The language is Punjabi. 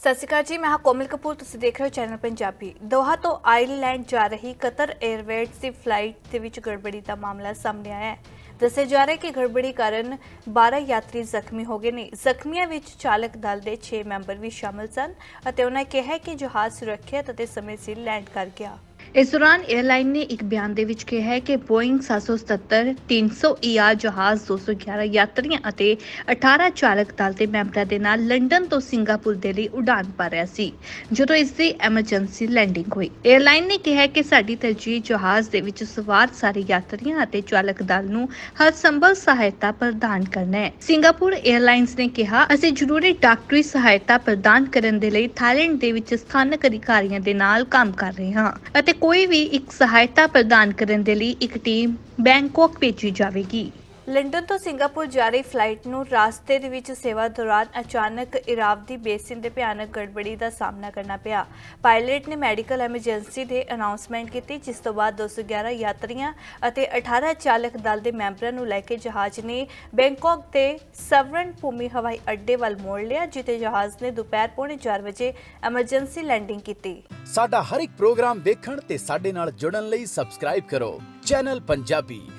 ਸਤਿ ਸ਼੍ਰੀ ਅਕਾਲ ਜੀ, ਮੈਂ ਹਾਂ ਕੋਮਲ ਕਪੂਰ, ਤੁਸੀਂ ਦੇਖ ਰਹੇ ਹੋ ਚੈਨਲ ਪੰਜਾਬੀ। ਦੋਹਾ ਤੋਂ ਆਇਰਲੈਂਡ ਜਾ ਰਹੀ ਕਤਰ 에ਅਰਵੇਜ਼ ਦੀ ਫਲਾਈਟ ਦੇ ਵਿੱਚ ਗੜਬੜੀ ਦਾ ਮਾਮਲਾ ਸਾਹਮਣੇ ਆਇਆ ਹੈ। ਦੱਸਿਆ ਜਾ ਰਿਹਾ ਹੈ ਕਿ ਗੜਬੜੀ ਕਾਰਨ 12 ਯਾਤਰੀ ਜ਼ਖਮੀ ਹੋ ਗਏ ਨੇ। ਜ਼ਖਮੀਆਂ ਵਿੱਚ ਚਾਲਕ ਦਲ ਦੇ 6 ਮੈਂਬਰ ਵੀ ਸ਼ਾਮਲ ਸਨ ਅਤੇ ਉਹਨਾਂ ਕਿਹਾ ਕਿ ਜਹਾਜ਼ ਸੁਰੱਖਿਅਤ ਅਤੇ ਸਮੇਂ ਸਿਰ ਲੈਂਡ ਕਰ ਗਿਆ। ਇਸ ਦੌਰਾਨ 에ਅਰਲਾਈਨ ਨੇ ਇੱਕ ਬਿਆਨ ਦੇ ਵਿੱਚ ਕਿਹਾ ਹੈ ਕਿ ਬੋਇੰਗ 777 300 ER ਜਹਾਜ਼ 211 ਯਾਤਰੀਆਂ ਅਤੇ 18 ਚਾਲਕ ਦਲ ਦੇ ਮੈਂਬਰਾਂ ਦੇ ਨਾਲ ਲੰਡਨ ਤੋਂ ਸਿੰਗਾਪੁਰ ਦੇ ਲਈ ਉਡਾਨ ਭਰ ਰਿਹਾ ਸੀ, ਜਦੋਂ ਇਸ ਦੀ ਐਮਰਜੈਂਸੀ ਲੈਂਡਿੰਗ ਹੋਈ। 에ਅਰਲਾਈਨ ਨੇ ਕਿਹਾ ਕਿ ਸਾਡੀ ਤਰਜੀਹ ਜਹਾਜ਼ ਦੇ ਵਿੱਚ ਸਵਾਰ ਸਾਰੇ ਯਾਤਰੀਆਂ ਅਤੇ ਚਾਲਕ ਦਲ ਨੂੰ ਹਰ ਸੰਭਵ ਸਹਾਇਤਾ ਪ੍ਰਦਾਨ ਕਰਨਾ ਹੈ। ਸਿੰਗਾਪੁਰ 에ਅਰਲਾਈਨਸ ਨੇ ਕਿਹਾ, ਅਸੀਂ ਜ਼ਰੂਰੀ ਡਾਕਟਰੀ ਸਹਾਇਤਾ ਪ੍ਰਦਾਨ ਕਰਨ ਦੇ ਲਈ ਥਾਈਲੈਂਡ ਦੇ ਵਿੱਚ ਸਥਾਨਕ ਅਧਿਕਾਰੀਆਂ ਦੇ ਨਾਲ ਕੰਮ ਕਰ ਰਹੇ ਹਾਂ ਅਤੇ ਕੋਈ ਵੀ ਇੱਕ ਸਹਾਇਤਾ ਪ੍ਰਦਾਨ ਕਰਨ ਦੇ ਲਈ ਇੱਕ ਟੀਮ ਬੈਂਕਾਕ ਭੇਜੀ ਜਾਵੇਗੀ। ਲੰਡਨ ਤੋਂ ਸਿੰਗਾਪੁਰ ਜਾ ਰਹੀ ਫਲਾਈਟ ਨੂੰ ਰਾਸਤੇ ਦੇ ਵਿੱਚ ਸੇਵਾ ਦੌਰਾਨ ਅਚਾਨਕ ਇਰਾਵਦੀ ਬੇਸਿਨ ਦੇ ਭਿਆਨਕ ਗੜਬੜੀ ਦਾ ਸਾਹਮਣਾ ਕਰਨਾ ਪਿਆ। ਪਾਇਲਟ ਨੇ ਮੈਡੀਕਲ ਐਮਰਜੈਂਸੀ ਦੇ ਅਨਾਉਂਸਮੈਂਟ ਕੀਤੀ, ਜਿਸ ਤੋਂ ਬਾਅਦ 211 ਯਾਤਰੀਆਂ ਅਤੇ 18 ਚਾਲਕ ਦਲ ਦੇ ਮੈਂਬਰਾਂ ਨੂੰ ਲੈ ਕੇ ਜਹਾਜ਼ ਨੇ ਬੈਂਕਾਕ ਦੇ ਸਵਰਨ ਭੂਮੀ ਹਵਾਈ ਅੱਡੇ ਵੱਲ ਮੋੜ ਲਿਆ, ਜਿੱਥੇ ਜਹਾਜ਼ ਨੇ ਦੁਪਹਿਰ ਪੌਣੇ 4 ਵਜੇ ਐਮਰਜੈਂਸੀ ਲੈਂਡਿੰਗ ਕੀਤੀ। ਸਾਡਾ ਹਰ ਇੱਕ ਪ੍ਰੋਗਰਾਮ ਦੇਖਣ ਤੇ ਸਾਡੇ ਨਾਲ ਜੁੜਨ ਲਈ ਸਬਸਕ੍ਰਾਈਬ ਕਰੋ। ਚੈਨਲ ਪੰਜਾਬੀ